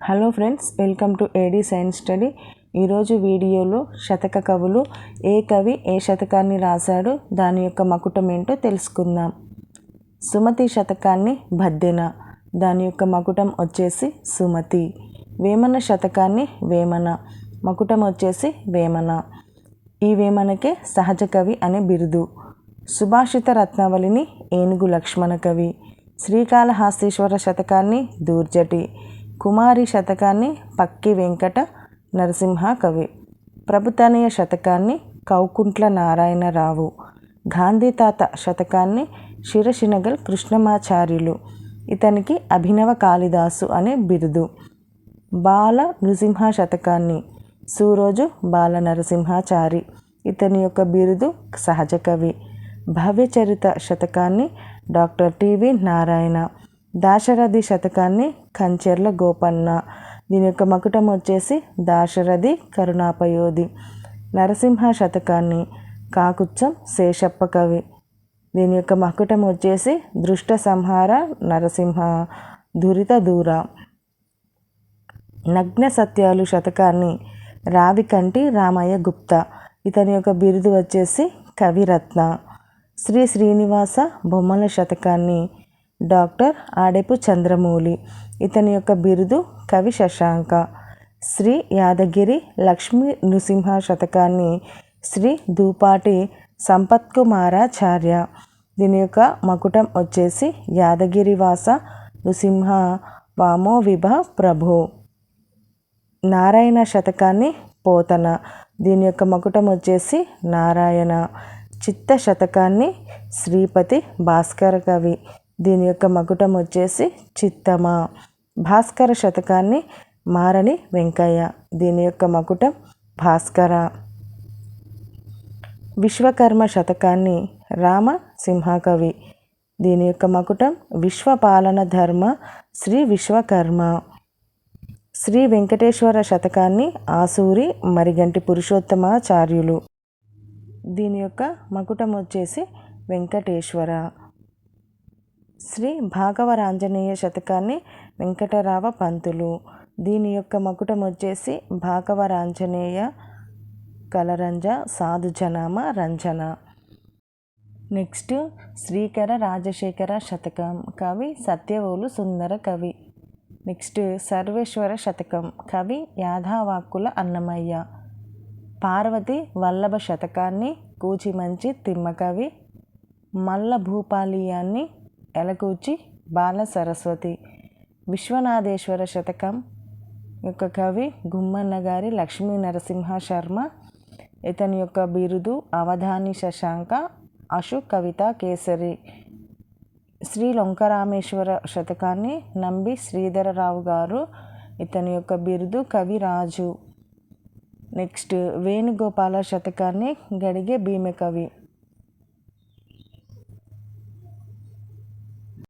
Hello friends welcome to AD science study ఈరోజు వీడియోలో శతక కవులు ఏ కవి ఏ శతకాన్ని రాశాడు దాని యొక్క మకుటం ఏంటో తెలుసుకుందాం. సుమతి శతకాన్ని భద్దెన దాని యొక్క మకుటం వచ్చేసి సుమతి. వేమన శతకాన్ని వేమన మకుటం వచ్చేసి వేమన. ఈ వేమనకే సహజ కవి అనే బిరుదు. సుభాషిత రత్నావళిని ఏనుగు లక్ష్మణ కవి. శ్రీకాళహస్తీశ్వర శతకాన్ని దూర్జటి. కుమారి శతకాన్ని పక్కి వెంకట నరసింహ కవి. ప్రభుతనయ శతకాన్ని కౌకుంట్ల నారాయణరావు. గాంధీ తాత శతకాన్ని శిరశినగల్ కృష్ణమాచార్యులు. ఇతనికి అభినవ కాళిదాసు అనే బిరుదు. బాల నృసింహ శతకాన్ని సూరోజు బాల నరసింహాచారి. ఇతని యొక్క బిరుదు సహజ కవి. భవ్యచరిత శతకాన్ని doctor T V Narayana. Dasarathi శతకాన్ని Kancherla Gopanna. దీని యొక్క మకుటం వచ్చేసి దాశరథి కరుణాపయోధి. నరసింహ శతకాన్ని కాకుచ్చం శేషప్ప కవి. దీని యొక్క మకుటం వచ్చేసి దృష్ట సంహార నరసింహ దురిత దూర. నగ్న సత్యాలు శతకాన్ని రావికంటి రామయ్య గుప్తా. ఇతని యొక్క బిరుదు వచ్చేసి కవిరత్న. శ్రీ శ్రీనివాస బొమ్మల శతకాన్ని డాక్టర్ ఆడెపు చంద్రమౌళి. ఇతని యొక్క బిరుదు కవి శశాంక. శ్రీ యాదగిరి లక్ష్మీ నృసింహ శతకాన్ని శ్రీ దూపాటి సంపత్ కుమారాచార్య దీని యొక్క మకుటం వచ్చేసి యాదగిరివాస నృసింహ వామో విభ ప్రభు. నారాయణ శతకాన్ని పోతన. దీని యొక్క మకుటం వచ్చేసి నారాయణ. చిత్త శతకాన్ని శ్రీపతి భాస్కర కవి. దీని యొక్క మకుటం వచ్చేసి చిత్తమ. భాస్కర శతకాన్ని మారని వెంకయ్య. దీని యొక్క మకుటం భాస్కర. విశ్వకర్మ శతకాన్ని రామ సింహకవి. దీని యొక్క మకుటం విశ్వపాలన ధర్మ శ్రీ విశ్వకర్మ. శ్రీ వెంకటేశ్వర శతకాన్ని ఆసూరి మరిగంటి పురుషోత్తమాచార్యులు. దీని యొక్క మకుటం వచ్చేసి వెంకటేశ్వర. శ్రీ భాగవరాంజనేయ శతకాన్ని వెంకటరావ పంతులు. దీని యొక్క మకుటం వచ్చేసి భాగవరాంజనేయ కలరంజ సాధుజనామ రంజన. నెక్స్ట్ శ్రీకర రాజశేఖర శతకం కవి సత్యవోలు సుందర కవి. నెక్స్ట్ సర్వేశ్వర శతకం కవి యాధావాక్కుల అన్నమయ్య. పార్వతి వల్లభ శతకాన్ని కూచిమంచి తిమ్మకవి. మల్ల భూపాలీయాన్ని ఎలకూచి బాల సరస్వతి విశ్వనాథేశ్వర శతకం యొక్క కవి గుమ్మన్న గారి లక్ష్మీ నరసింహ శర్మ ఇతని యొక్క బిరుదు అవధాని శశాంక అశు కవిత కేసరి. శ్రీ లొంకరామేశ్వర శతకాన్ని నంబి శ్రీధరరావు గారు ఇతని యొక్క బిరుదు కవిరాజు. నెక్స్ట్ వేణుగోపాల శతకాన్ని గడిగే భీమ కవి